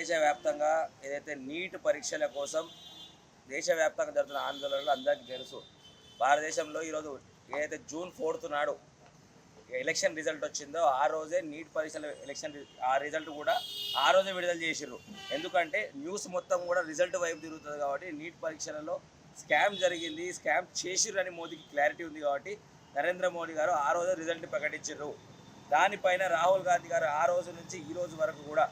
దేశవ్యాప్తంగా ఏదైతే నీట్ పరీక్షల కోసం దేశవ్యాప్తంగా జరుగుతున్న ఆందోళనలు అందరికీ తెలుసు. భారతదేశంలో ఈరోజు ఏదైతే జూన్ ఫోర్త్ నాడు ఎలక్షన్ రిజల్ట్ వచ్చిందో ఆ రోజే నీట్ పరీక్షల ఎలక్షన్ ఆ రిజల్ట్ కూడా ఆ రోజే విడుదల చేసిర్రు. ఎందుకంటే న్యూస్ మొత్తం కూడా రిజల్ట్ వైపు తిరుగుతుంది కాబట్టి నీట్ పరీక్షలలో స్కామ్ జరిగింది స్కామ్ చేసిర్రు అని మోదీకి క్లారిటీ ఉంది కాబట్టి నరేంద్ర మోడీ గారు ఆ రోజే రిజల్ట్ ప్రకటించారు దానిపైన రాహుల్ గాంధీ గారు ఆ రోజు నుంచి ఈ రోజు వరకు కూడా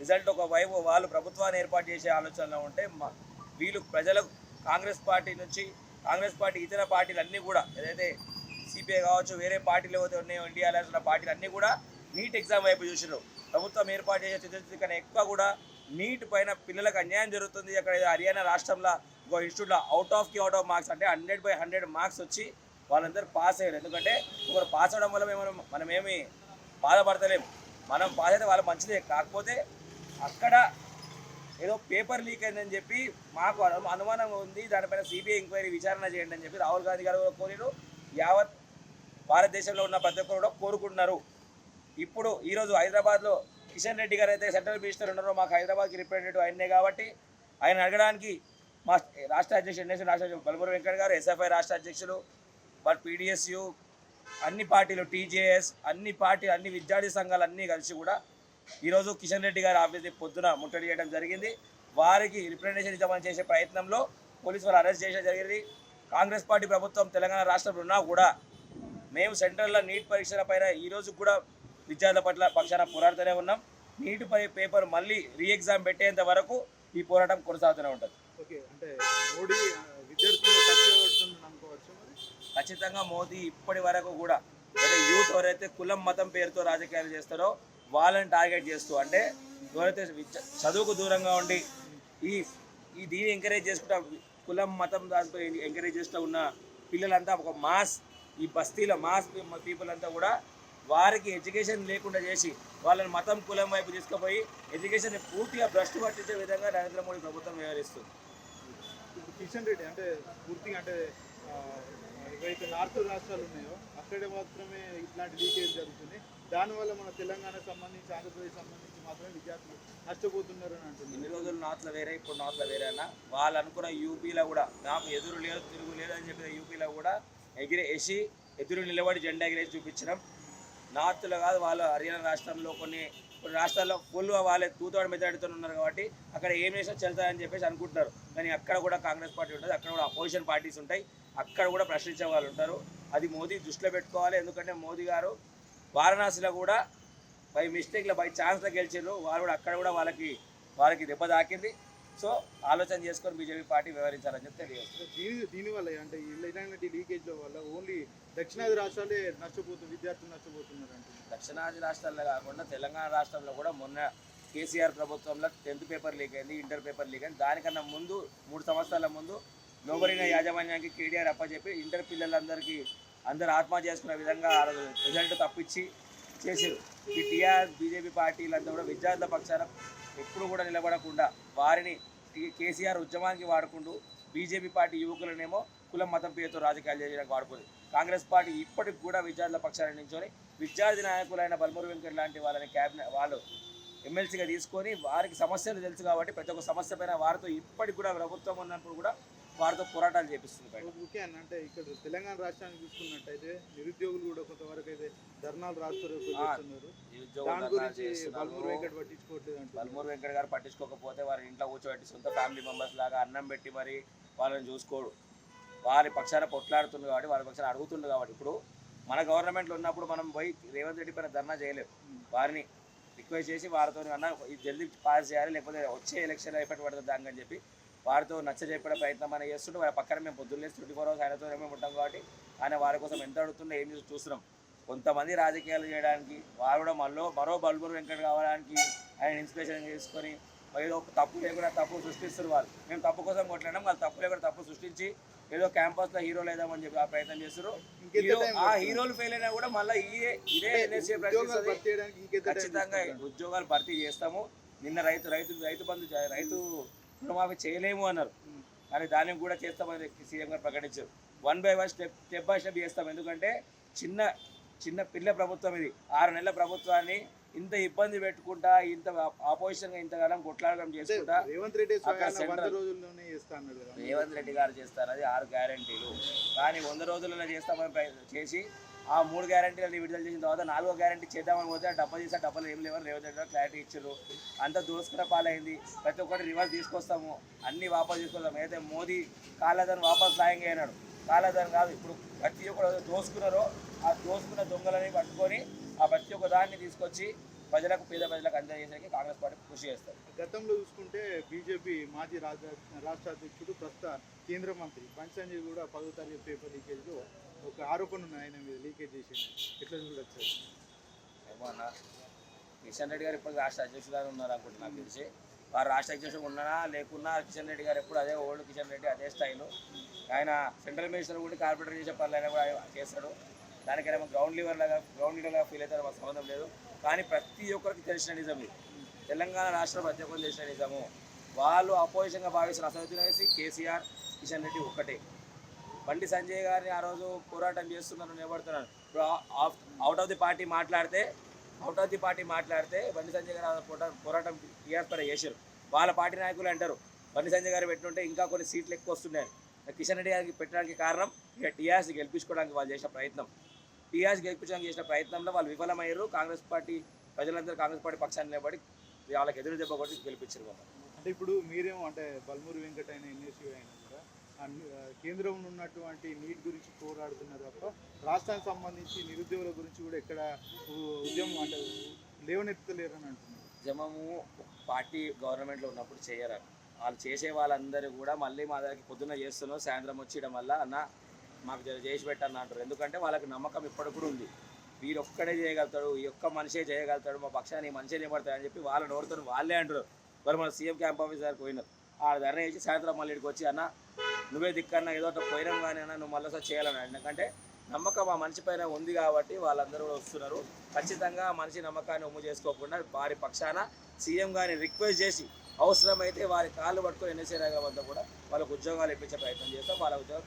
రిజల్ట్ ఒక వైపు వాళ్ళు ప్రభుత్వాన్ని ఏర్పాటు చేసే ఆలోచనలో ఉంటే వీళ్ళు ప్రజలకు కాంగ్రెస్ పార్టీ నుంచి కాంగ్రెస్ పార్టీ ఇతర పార్టీలు అన్నీ కూడా ఏదైతే సిపిఐ కావచ్చు వేరే పార్టీలు ఏవైతే ఉన్నాయో ఇండియా అలయన్స్ ఉన్న పార్టీలు అన్నీ కూడా నీట్ ఎగ్జామ్ వైపు చూసినారు ప్రభుత్వం ఏర్పాటు చేసే చిత్తశుద్ధి కన్నా ఎక్కువ కూడా నీట్ పైన పిల్లలకు అన్యాయం జరుగుతుంది. అక్కడ ఏదో హర్యానా రాష్ట్రంలో ఒక ఇన్స్టిట్యూట్లో అవుట్ ఆఫ్కి అవుట్ ఆఫ్ మార్క్స్ అంటే హండ్రెడ్ బై హండ్రెడ్ మార్క్స్ వచ్చి వాళ్ళందరూ పాస్ అయ్యారు. ఎందుకంటే ఒకరు పాస్ అవడం వల్ల మేము మనం ఏమి బాధపడతలేము. మనం పాస్ అయితే వాళ్ళు మంచిదే. కాకపోతే అక్కడ ఏదో పేపర్ లీక్ అయిందని చెప్పి మాకు అనుమానం ఉంది. దానిపైన సిబిఐ ఎంక్వైరీ విచారణ చేయండి అని చెప్పి రాహుల్ గాంధీ గారు కూడా కోరిరు. యావత్ భారతదేశంలో ఉన్న ప్రతి ఒక్కరు కూడా కోరుకుంటున్నారు. ఇప్పుడు ఈరోజు హైదరాబాద్లో కిషన్ రెడ్డి గారు అయితే సెంట్రల్ మినిస్టర్ ఉన్నారో మాకు హైదరాబాద్కి రిప్రజెంటేటివ్ ఆయనే కాబట్టి ఆయన అడగడానికి మా రాష్ట్ర అధ్యక్షుడు ఎన్ఎస్ఎన్ రాష్ట్ర అధ్యక్షుడు వెంకట్ గారు ఎస్ఎఫ్ఐ రాష్ట్ర అధ్యక్షులు బట్ పీడిఎస్యు అన్ని పార్టీలు టీజేఎస్ అన్ని పార్టీ అన్ని విద్యార్థి సంఘాలు అన్నీ కలిసి కూడా ఈరోజు కిషన్ రెడ్డి గారి ఆఫీస్ పొద్దున ముట్టడి చేయడం జరిగింది. వారికి రిప్రజెంటేషన్ ఇద్దామని చేసే ప్రయత్నంలో పోలీసు వారు అరెస్ట్ చేయడం జరిగింది. కాంగ్రెస్ పార్టీ ప్రభుత్వం తెలంగాణ రాష్ట్రంలో ఉన్నా కూడా మేము సెంట్రల్లో నీట్ పరీక్షల పైన ఈ రోజు కూడా విద్యార్థుల పట్ల పక్షాన పోరాడుతూనే ఉన్నాం. నీట్ పై పేపర్ మళ్ళీ రీ ఎగ్జామ్ పెట్టేంత వరకు ఈ పోరాటం కొనసాగుతూనే ఉంటుంది. ఖచ్చితంగా మోదీ ఇప్పటి వరకు కూడా అంటే యూత్ ఎవరైతే కులం మతం పేరుతో రాజకీయాలు చేస్తారో వాళ్ళని టార్గెట్ చేస్తూ అంటే ఎవరైతే చదువుకు దూరంగా ఉండి ఈ ఈ దీన్ని ఎంకరేజ్ చేసుకుంటా కులం మతం దాంతో ఎంకరేజ్ చేస్తూ ఉన్న పిల్లలంతా ఒక మాస్ ఈ బస్తీలో మాస్ పీపుల్ అంతా కూడా వారికి ఎడ్యుకేషన్ లేకుండా చేసి వాళ్ళని మతం కులం వైపు తీసుకుపోయి ఎడ్యుకేషన్ పూర్తిగా భ్రష్టు పట్టించే విధంగా నరేంద్ర మోడీ ప్రభుత్వం వ్యవహరిస్తుంది. కిషన్ రెడ్డి అంటే పూర్తిగా అంటే ఏవైతే నార్త్ రాష్ట్రాలు ఉన్నాయో అక్కడ మాత్రమే ఇట్లాంటి లీకేజ్ జరుగుతుంది. దానివల్ల మన తెలంగాణకు సంబంధించి ఆంధ్రప్రదేశ్ సంబంధించి మాత్రమే విద్యార్థులు నష్టపోతున్నారు అని అంటున్నారు. ఇన్ని రోజులు నార్త్లో వేరే ఇప్పుడు నార్త్లో వేరే వాళ్ళు అనుకున్న యూపీలో కూడా నాకు ఎదురు లేదు తిరుగు లేదు అని చెప్పిన యూపీలో కూడా ఎగిరే ఎదురు నిలబడి జెండా ఎగిరేసి చూపించడం నార్త్లో కాదు వాళ్ళు హర్యానా రాష్ట్రంలో కొన్ని రాష్ట్రాల్లో ఫుల్గా వాళ్ళే తూతోడు మెజారిటీతో ఉన్నారు కాబట్టి అక్కడ ఏం చేసినా చెల్తారని చెప్పేసి అనుకుంటున్నారు. కానీ అక్కడ కూడా కాంగ్రెస్ పార్టీ ఉంటుంది. అక్కడ కూడా అపోజిషన్ పార్టీస్ ఉంటాయి. అక్కడ కూడా ప్రశ్నించే వాళ్ళు ఉంటారు. అది మోదీ దృష్టిలో పెట్టుకోవాలి. ఎందుకంటే మోదీ గారు వారణాసిలో కూడా బై మిస్టేక్లో బై ఛాన్స్లో గెలిచారు వాళ్ళు కూడా అక్కడ కూడా వాళ్ళకి వాళ్ళకి దెబ్బ తాకింది. సో ఆలోచన చేసుకొని బీజేపీ పార్టీ వ్యవహరించాలని చెప్పి తెలియదు దీని దీనివల్ల అంటే ఇలాంటి లీకేజ్ల వల్ల ఓన్లీ దక్షిణాది రాష్ట్రాలే నష్టపోతుంది విద్యార్థులు నష్టపోతున్నారు అంటున్నారు. దక్షిణాది రాష్ట్రాల్లో కాకుండా తెలంగాణ రాష్ట్రంలో కూడా మొన్న కేసీఆర్ ప్రభుత్వంలో టెన్త్ పేపర్ లీక్ అయింది ఇంటర్ పేపర్ లీక్ అయింది. దానికన్నా ముందు మూడు సంవత్సరాల ముందు లోబడిన యాజమాన్యానికి కేటీఆర్ అప్పచెప్పి ఇంటర్ పిల్లలందరికీ అందరు ఆత్మహత్య చేసుకునే విధంగా ఆ రోజు రిజల్ట్ తప్పించి చేసారు ఈ టీఆర్ బీజేపీ పార్టీలంతా కూడా విద్యార్థుల పక్షాన ఎప్పుడు కూడా నిలబడకుండా వారిని కేసీఆర్ ఉద్యమానికి వాడుకుంటూ బీజేపీ పార్టీ యువకులనేమో కులం మతం పేరుతో రాజకీయాలు చేయడానికి వాడుకుంది. కాంగ్రెస్ పార్టీ ఇప్పటికి కూడా విద్యార్థుల పక్షాన్ని నిల్చొని విద్యార్థి నాయకులైన బల్మూరు వెంకట్ లాంటి వాళ్ళని క్యాబినెట్ వాళ్ళు ఎమ్మెల్సీగా తీసుకొని వారికి సమస్యలు తెలుసు కాబట్టి ప్రతి ఒక్క సమస్య పైన వారితో ఇప్పటికి కూడా ప్రభుత్వం ఉన్నప్పుడు కూడా వారితో పోరాటాలు చేపిస్తుంది. అంటే ఇక్కడ తెలంగాణ రాష్ట్రాన్ని చూసుకున్నట్టయితే నిరుద్యోగులు కూడా కొంత ధర్నాలు దాని గురించి. బల్మూరు వెంకట్ పట్టించుకోవట్లేదు అంటున్నారు. బల్మూరు వెంకట్ గారు పట్టించుకోకపోతే వారి ఇంట్లో కూర్చోబెట్టి సొంత ఫ్యామిలీ మెంబర్స్ లాగా అన్నం పెట్టి మరి వాళ్ళని చూసుకోడు. వారి పక్షాన కొట్లాడుతుంది కాబట్టి వారి పక్షాన అడుగుతుంది కాబట్టి. ఇప్పుడు మన గవర్నమెంట్లో ఉన్నప్పుడు మనం పోయి రేవంత్ రెడ్డి పైన ధర్నా చేయలేము వారిని రిక్వెస్ట్ చేసి వారితో అన్న ఇది జల్దీ పాస్ చేయాలి లేకపోతే వచ్చే ఎలక్షన్ ఎఫెక్ట్ పడుతుంది దానికి అని చెప్పి వారితో నచ్చ చెప్పే ప్రయత్నం అనేది చేస్తుంటే వారి పక్కన మేము పొద్దున్నే ట్వంటీ ఫోర్ అవర్స్ ఆయనతో మేము ఉంటాం కాబట్టి ఆయన వారి కోసం ఎంత అడుగుతుందో ఏం చేసి చూస్తున్నాం. కొంతమంది రాజకీయాలు చేయడానికి వారు కూడా మరో మరో బల్బూరు వెంకట్ కావడానికి ఆయన ఇన్స్పిరేషన్ చేసుకొని ఏదో ఒక తప్పు లేకుండా తప్పు సృష్టిస్తారు వాళ్ళు మేము తప్పు కోసం కొట్లాడినాం వాళ్ళు తప్పు లేకుండా తప్పు సృష్టించి ఏదో క్యాంపస్లో హీరో లేదామని చెప్పి ఆ ప్రయత్నం చేస్తారు టైం ఆ? హీరోలు ఫెయిల్ అయినా కూడా మళ్ళీ ఇదే ఇదే ఎన్ఎస్ఏ ఖచ్చితంగా? ఉద్యోగాలు భర్తీ చేస్తాము నిన్న రైతు రైతు రైతు బంధు రైతు రుణమాఫీ చేయలేము అన్నారు. కానీ దానికి కూడా చేస్తామని సీఎం గారు ప్రకటించారు one by one step step by step చేస్తాం ఎందుకంటే చిన్న చిన్న పిల్ల ప్రభుత్వం ఇది. ఆరు నెలల ప్రభుత్వాన్ని ఇంత ఇబ్బంది పెట్టుకుంటా ఇంత ఆపోజిషన్ ఇంతకాలం కొట్లాడడం చేసుకుంటా రేవంత్ రెడ్డి రేవంత్ రెడ్డి గారు చేస్తారు అది ఆరు గ్యారంటీలు. కానీ వంద రోజులలో చేస్తామని చేసి ఆ మూడు గ్యారంటీలను విడుదల చేసిన తర్వాత నాలుగో గ్యారంటీ చేద్దామని పోతే డబ్బా చేసి డబ్బాలు ఏం లేవని రేవంత్ రెడ్డి గారు క్లారిటీ ఇచ్చారు. అంతా దోసుకున్న పాలైంది. ప్రతి ఒక్కటి రివర్స్ తీసుకొస్తాము. అన్ని వాపస్ తీసుకొస్తాము. అయితే మోదీ కాళ్ళదని వాపస్ లాయంగా అయినాడు కాళ్ళదని కాదు ఇప్పుడు ప్రతి ఒక్కరు దోసుకున్నారో ఆ దోసుకున్న దొంగలని పట్టుకొని ఆ ప్రతి ఒక్క దాన్ని తీసుకొచ్చి ప్రజలకు పేద ప్రజలకు అందజేసేకి కాంగ్రెస్ పార్టీ కృషి చేస్తారు గతంలో చూసుకుంటే బీజేపీ మాజీ రాష్ట్ర రాష్ట్ర అధ్యక్షుడు ప్రస్తుత కేంద్ర మంత్రి సంజయ్ కూడా పదో తరగతి పేపర్ లీకేజ్లో ఒక ఆరోపణ ఉన్నాయి ఆయన మీద లీకేజ్ చేసింది ఎట్లా చూడొచ్చు? ఏమో అన్న కిషన్ రెడ్డి గారు ఇప్పుడు రాష్ట్ర అధ్యక్షులుగా ఉన్నారు అనుకుంటున్నా నాకు తెలిసి. వారు రాష్ట్ర అధ్యక్షుడు ఉన్నా లేకున్నా కిషన్ రెడ్డి గారు ఎప్పుడు అదే ఓల్డ్ కిషన్ రెడ్డి అదే స్థాయిలో ఆయన సెంట్రల్ మినిస్టర్ కూడా కార్పొరేటర్ చేసే పనులైనా కూడా ఆయన చేస్తాడు. దానికైనా గ్రౌండ్ లీవర్ లాగా గ్రౌండ్ లెవెల్గా ఫీల్ అవుతారు మాకు సంబంధం లేదు. కానీ ప్రతి ఒక్కరికి తెలిసిన నిజం ఇది. తెలంగాణ రాష్ట్రం ప్రతి ఒక్కరికి తెలిసిన నిజము. వాళ్ళు అపోజిషన్గా భావిస్తున్న అసదుద్దీన్ వేసి కేసీఆర్ కిషన్ రెడ్డి ఒక్కటే. బండి సంజయ్ గారిని ఆ రోజు పోరాటం చేస్తున్నారు నిలబడుతున్నారు. ఇప్పుడు అవుట్ ఆఫ్ ది పార్టీ మాట్లాడితే అవుట్ ఆఫ్ ది పార్టీ మాట్లాడితే బండి సంజయ్ గారు పోరా- పోరాటం టీఆర్ఎస్ పైన చేశారు. వాళ్ళ పార్టీ నాయకులు అంటారు బండి సంజయ్ గారు పెట్టుంటే ఇంకా కొన్ని సీట్లు ఎక్కువ వస్తున్నాయి కిషన్ రెడ్డి గారికి పెట్టడానికి కారణం ఇక టీఆర్ఎస్ గెలిపించుకోవడానికి వాళ్ళు చేసిన ప్రయత్నం. టీఆర్ఎస్ గెలిపించడానికి చేసిన ప్రయత్నంలో వాళ్ళు విఫలమయ్యారు. కాంగ్రెస్ పార్టీ ప్రజలందరూ కాంగ్రెస్ పార్టీ పక్షాన్ని నిలబడి వాళ్ళకి ఎదురు దెబ్బ కొట్టి గెలిపించారు అంటే ఇప్పుడు మీరేమో అంటే బల్మూరి వెంకట అయినా ఎన్ఎస్యూ అయినా కేంద్రంలో ఉన్నటువంటి నీట్ గురించి పోరాడుతున్నారు తప్ప రాష్ట్రానికి సంబంధించి నిరుద్యోగుల గురించి కూడా ఎక్కడ ఉద్యమం అంటే లేవనెత్తలేరని అని అంటున్నారు. ఉద్యమము పార్టీ గవర్నమెంట్లో ఉన్నప్పుడు చేయరని వాళ్ళు చేసే వాళ్ళందరూ కూడా మళ్ళీ మా దగ్గరికి పొద్దున్న చేస్తున్నాం సాయంత్రం వచ్చేయడం వల్ల అన్న మాకు చేసి పెట్టాలని అంటారు ఎందుకంటే వాళ్ళకి నమ్మకం ఇప్పటికి కూడా ఉంది. వీరు ఒక్కడే చేయగలుగుతాడు ఈ ఒక్క మనిషే చేయగలుగుతాడు మా పక్షాన్ని ఈ మనిషే నిలబడతాడు అని చెప్పి వాళ్ళ నోరుతో వాళ్ళే అంటారు మరి మన సీఎం క్యాంప్ ఆఫీస్ దగ్గరికి పోయినారు. ఆ ధర్నా చేసి సాయంత్రం మళ్ళీ ఇక్కడికి వచ్చి అన్న నువ్వే దిక్కన్నా ఏదో ఒకటి పోయినాం కానీ అన్న నువ్వు మళ్ళీ చేయాలని. ఎందుకంటే నమ్మకం ఆ మనిషి పైన ఉంది కాబట్టి వాళ్ళందరూ కూడా వస్తున్నారు. ఖచ్చితంగా మనిషి నమ్మకాన్ని ఉమ్ము చేసుకోకుండా వారి పక్షాన సీఎం గారిని రిక్వెస్ట్ చేసి అవసరమైతే వారి కాళ్ళు పట్టుకొని ఎన్ఎస్ఏ నగరం వద్ద కూడా వాళ్ళకు ఉద్యోగాలు ఇప్పించే ప్రయత్నం చేస్తాం. వాళ్ళ ఉద్యోగాలు